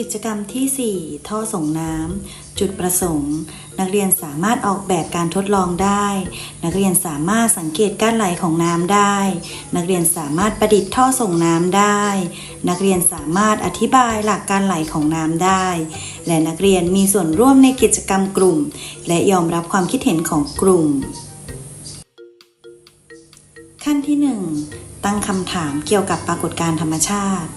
กิจกรรมที่ 4 ท่อส่งน้ำ จุดประสงค์ นักเรียนสามารถออกแบบการทดลองได้ นักเรียนสามารถสังเกตการไหลของน้ำได้ นักเรียนสามารถประดิษฐ์ท่อส่งน้ำได้ นักเรียนสามารถอธิบายหลักการไหลของน้ำได้ และนักเรียนมีส่วนร่วมในกิจกรรมกลุ่ม และยอมรับความคิดเห็นของกลุ่ม ขั้นที่ 1 ตั้งคำถามเกี่ยวกับปรากฏการณ์ธรรมชาติ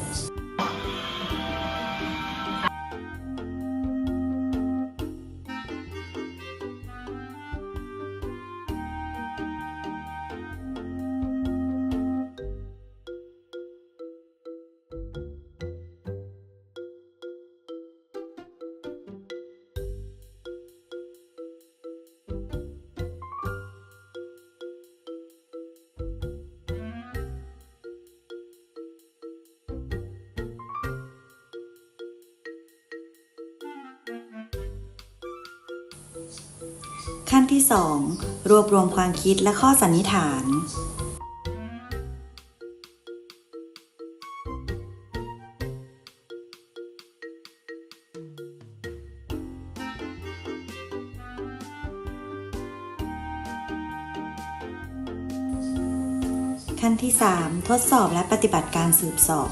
ขั้นที่ 2 รวบรวมความคิดและข้อสันนิษฐาน ขั้นที่ 3 ทดสอบและปฏิบัติการสืบสอบ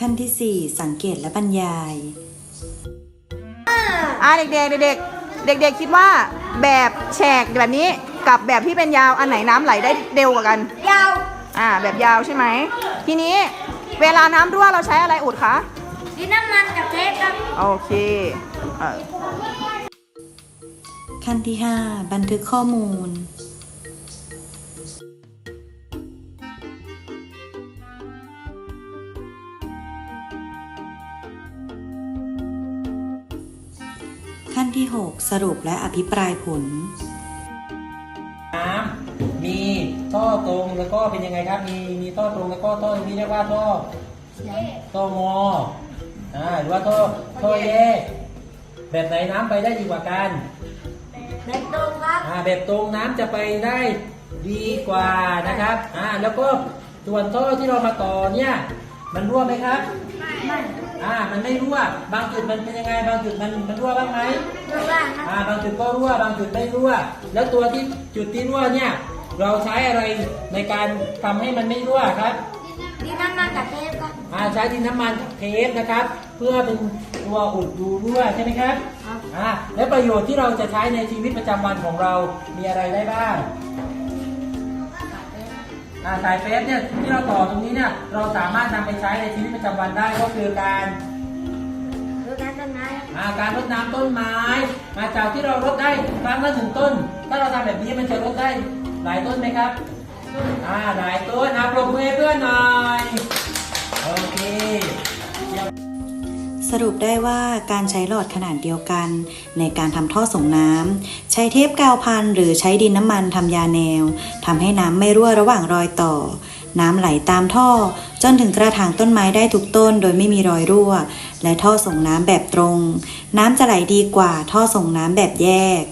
ขั้นที่ 4 สังเกตและบรรยาย อ่าเด็กๆเด็กๆเด็กๆคิดว่าแบบแฉกแบบนี้กับแบบที่เป็นยาวอันไหนน้ำไหลได้เร็วกว่ากัน ยาว อ่า แบบยาวใช่ไหม ทีนี้เวลาน้ำรั่วเราใช้อะไรอุดคะดินน้ำมันกับเทปครับโอเคเออขั้นที่ 5 บันทึกข้อมูล ที่ 6 สรุปและอภิปรายผล น้ำมีท่อตรงแล้วก็เป็นยังไงครับ มีมีท่อตรงแล้วก็ท่อตรงนี้เรียกว่าท่อท่องออ่าหรือว่าท่อท่อแยกแบบไหนน้ำไปได้ดีกว่ากันแบบตรงครับอ่าแบบตรงน้ำจะไปได้ดีกว่านะครับอ่าแล้วก็ส่วนท่อที่เรามาต่อเนี่ย มันรั่วไหมครับ ไม่อ่า มันไม่รั่ว บางจุดมันเป็นยังไง บางจุดมันมันรั่วบ้างไหมตรงล่างครับอ่า บางจุดก็รั่ว บางจุดไม่รั่ว แล้วตัวที่จุดที่รั่วเนี่ย เราใช้อะไรในการทำให้มันไม่รั่วครับ ดินน้ำมันกับเทปครับอ่าใช้ดินน้ำมันเทปนะครับ เพื่อเป็นตัวอุดรูรั่วใช่ไหมครับครับอ่าแล้วประโยชน์ที่เราจะใช้ในชีวิตประจำวันของเรามีอะไรได้บ้างอ่า สายเฟสเนี่ยที่เราต่อตรงนี้เนี่ยเราสามารถนำไปใช้ในชีวิตประจำวันได้ก็คือการดูการต้นไม้ครับอ่าการรดน้ำต้นไม้ มาจากที่เรารดได้ครั้งละหนึ่งต้น ถ้าเราทำแบบนี้มันจะรดได้หลายต้นไหมครับอ่าหลายต้นอะปรบมือให้เพื่อนหน่อยโอเค สรุปได้ว่าการใช้หลอดขนาดเดียวกัน ในการทำท่อส่งน้ำใช้เทปกาวพันหรือใช้ดินน้ำมันทำยาแนวทำให้น้ำไม่รั่วระหว่างรอยต่อ น้ำไหลตามท่อ จนถึงกระถางต้นไม้ได้ทุกต้น โดยไม่มีรอยรั่ว และท่อส่งน้ำแบบตรง น้ำจะไหลดีกว่าท่อส่งน้ำแบบแยก